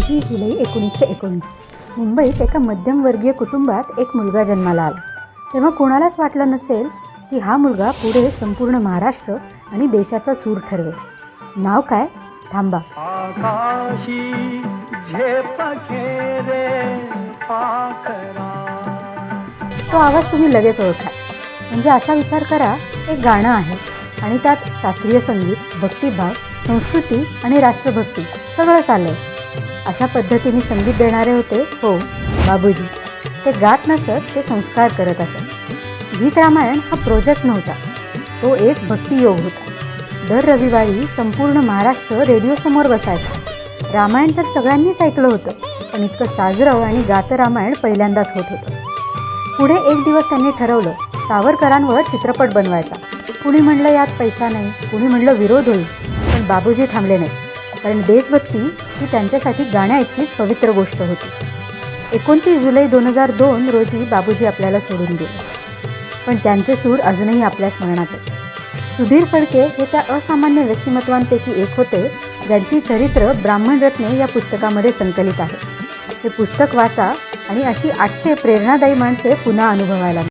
पंचवीस जुलै एकोणीसशे एकोणीस. मुंबईत एका मध्यमवर्गीय कुटुंबात एक मुलगा जन्माला आला. तेव्हा कोणालाच वाटलं नसेल की हा मुलगा पुढे संपूर्ण महाराष्ट्र आणि देशाचा सूर ठरवेल नाव काय? थांबा. तो आवाज तुम्ही लगेच ओळखा. म्हणजे असा विचार करा एक गाणं आहे आणि त्यात शास्त्रीय संगीत भक्तिभाव संस्कृती आणि राष्ट्रभक्ती सगळं चाललंय. अशा पद्धतीने संगीत देणारे होते हो बाबूजी. ते गात नसत ते संस्कार करत असत. गीत रामायण हा प्रोजेक्ट नव्हता. तो एक भक्तियोग होता. दर रविवारी संपूर्ण महाराष्ट्र रेडिओसमोर बसायचा. रामायण तर सगळ्यांनीच ऐकलं होतं पण इतकं साजरं आणि गातं रामायण पहिल्यांदाच होत होतं. पुढे एक दिवस त्यांनी ठरवलं सावरकरांवर चित्रपट बनवायचा. कुणी म्हणलं यात पैसा नाही कुणी म्हणलं विरोध होईल पण बाबूजी थांबले नाही कारण देशभक्ती ही त्यांच्यासाठी गाण्याइतकीच पवित्र गोष्ट होती. एकोणतीस जुलै दोन हजार दोन रोजी बाबूजी आपल्याला सोडून गेले. पण त्यांचे सूर अजूनही आपल्या स्मरणात आहेत. सुधीर फडके हे त्या असामान्य व्यक्तिमत्वांपैकी एक होते ज्यांची चरित्र ब्राह्मण रत्ने या पुस्तकामध्ये संकलित आहे. हे पुस्तक वाचा आणि अशी आठशे प्रेरणादायी माणसे पुन्हा अनुभवायला